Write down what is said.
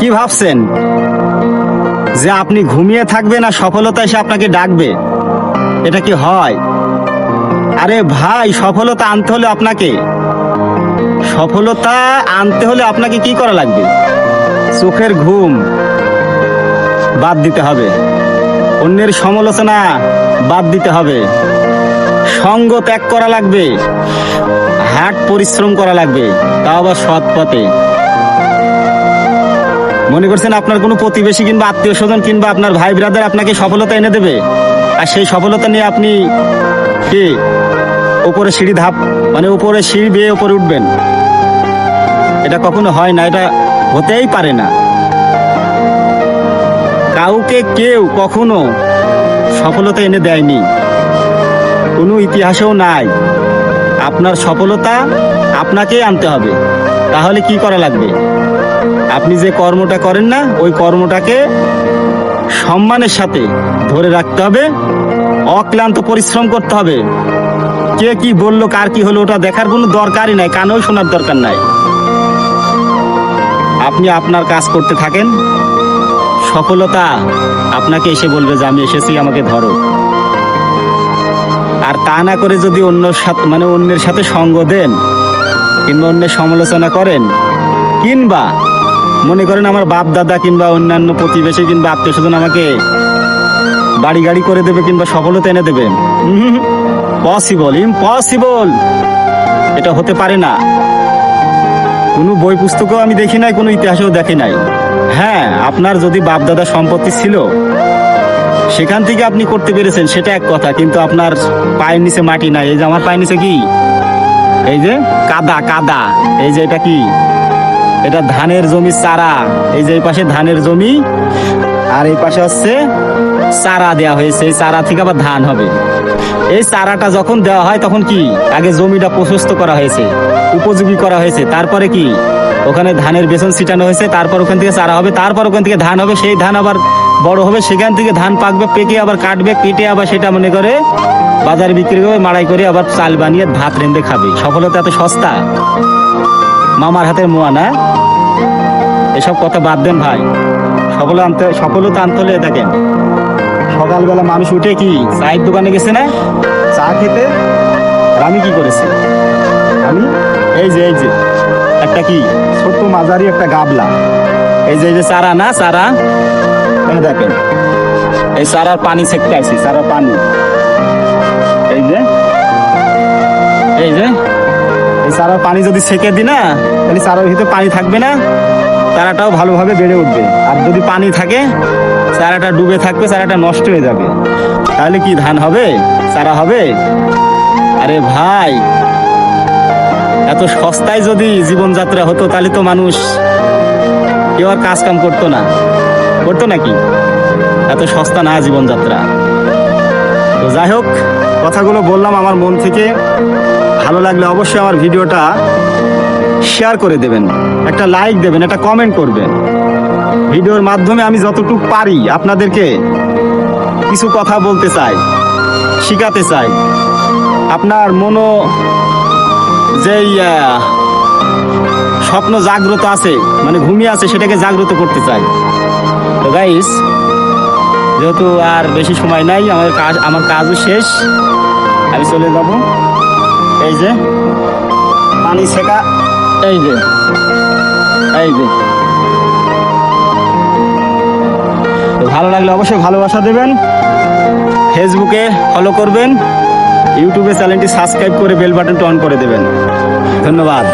কি ভাবছেন? যে আপনি ঘুমিয়ে থাকবেন আর সফলতা এসে আপনাকে ডাকবে? এটা কি হয়? আরে ভাই, সফলতা আনতে হলে আপনাকে। সফলতা আনতে হলে আপনাকে কি করা লাগবে? চোখের ঘুম বাদ দিতে হবে। অন্যের সমালোচনা বাদ দিতে হবে। সঙ্গ ত্যাগ করা লাগবে। হাট পরিশ্রম করা লাগবে। তাও আবার সৎ পথে। মনে করছেন আপনার কোনো প্রতিবেশী কিংবা আত্মীয় স্বজন কিংবা আপনার ভাই ব্রাদার আপনাকে সফলতা এনে দেবে? আর সেই সফলতা নিয়ে আপনি কি? উপরে সিঁড়ি ধাপ মানে উপরে সিঁড়ি বেয়ে উপরে উঠবেন। এটা কখনো হয় না, এটা হতেই পারে না। কাউকে কেউ কখনো সফলতা এনে দেয়নি। কোনো ইতিহাসেও নাই। আপনার সফলতা আপনাকেই আনতে হবে। তাহলে কি করা লাগবে? আপনি যে কর্মটা করেন না, ওই কর্মটাকে সম্মানের সাথে ধরে রাখতে হবে, অক্লান্ত পরিশ্রম করতে হবে। কে কি বলল, কার কি হলো, ওটা দেখার কোনো দরকারই নাই, কানেও শোনার দরকার নাই। আপনি আপনার কাজ করতে থাকেন, সফলতা আপনাকে এসে বলবে যে, আমি এসেছি, আমাকে ধরো। আর তা না করে যদি অন্য সাথে মানে অন্যের সাথে সঙ্গ দেন, কিংবা অন্যের সমালোচনা করেন, কিংবা মনে করেন আমার বাপ, দাদা কিংবা অন্যান্য প্রতিবেশী কিংবা আত্মীয় স্বজন আমাকে বাড়ি গাড়ি করে দেবে কিংবা সফলতা এনে দেবে। পসিবল ইম্পসিবল এটা হতে পারে না। কোনো বই পুস্তকও আমি দেখি নাই, কোনো ইতিহাসেও দেখি নাই। হ্যাঁ আপনার যদি বাপ, দাদা সম্পত্তি ছিল, সেখান থেকে আপনি করতে পেরেছেন, সেটা এক কথা, কিন্তু আপনার পায়ের নিচে মাটি নাই। এই যে আমার পায়ের নিচে কি? এই যে কাদা কাদা। এই যে এটা কি? এটা ধানের জমি চারা। এই যে এই পাশে ধানের জমি, আর এই পাশে হচ্ছে চারা দেওয়া হয়েছে। এই চারা থেকে আবার ধান হবে। এই চারাটা যখন দেওয়া হয়, তখন কি? আগে জমিটা প্রশস্ত করা হয়েছে, উপযোগী করা হয়েছে। তারপরে কি? ওখানে ধানের বেসন ছিটানো হয়েছে, তারপর ওখান থেকে চারা হবে। তারপর ওখান থেকে ধান হবে, সেই ধান আবার বড় হবে। সেখান থেকে ধান পাকবে, পেকে আবার কাটবে, কেটে আবার সেটা মনে করে বাজারে বিক্রি করে, মাড়াই করে আবার চাল বানিয়ে ভাত রেঁধে খাবে। সফলতা এত সস্তা। মামার হাতের মোয়া, না? এসব কথা বাদ দেন ভাই। সফল আনতে, সফলতা আনতে হলে দেখেন, সকালবেলা মানুষ উঠে কি চায়ের দোকানে গেছে না? চা খেতে? আমি কি করেছি? আমি, এই যে এই যে, একটা কি ছোট্ট মাঝারি একটা গাবলা। এই যে এই যে চারা, না? চারা? এই দেখেন, এই চারার পানি ছেঁকতে আছি চারার পানি। এই যে চারার পানি যদি ছেঁকে দি না, তাহলে চারার ভিতরে পানি থাকবে না চারাটাও ভালোভাবে বেড়ে উঠবে। আর যদি পানি থাকে চারাটা ডুবে থাকবে চারাটা নষ্ট হয়ে যাবে। তাহলে কি ধান হবে? চারা হবে? আরে ভাই, এত সস্তায় যদি জীবনযাত্রা হতো, তাহলে তো মানুষ কেউ আর কাজ কাম করতো না। করতো নাকি? এত সস্তা না জীবনযাত্রা। তো যাই হোক, কথাগুলো বললাম আমার মন থেকে। ভালো লাগলে অবশ্যই আমার ভিডিওটা শেয়ার করে দেবেন, একটা লাইক দেবেন, একটা কমেন্ট করবেন। ভিডিওর মাধ্যমে আমি যতটুকু পারি আপনাদেরকে কিছু কথা বলতে চাই, শিখাতে চাই। আপনার মনো যেই স্বপ্ন জাগ্রত আছে মানে ঘুমিয়ে আছে, সেটাকে জাগ্রত করতে চাই। তো গাইস যেহেতু আর বেশি সময় নাই, আমার কাজ আমার কাজও শেষ, আমি চলে যাব। এই যে পানি ছেঁকা। এই যে এই যে। ভালো লাগলে অবশ্যই ভালোবাসা দেবেন। ফেসবুকে ফলো করবেন। ইউটিউবে চ্যানেলটি সাবস্ক্রাইব করে বেল বাটনটি অন করে দেবেন। ধন্যবাদ।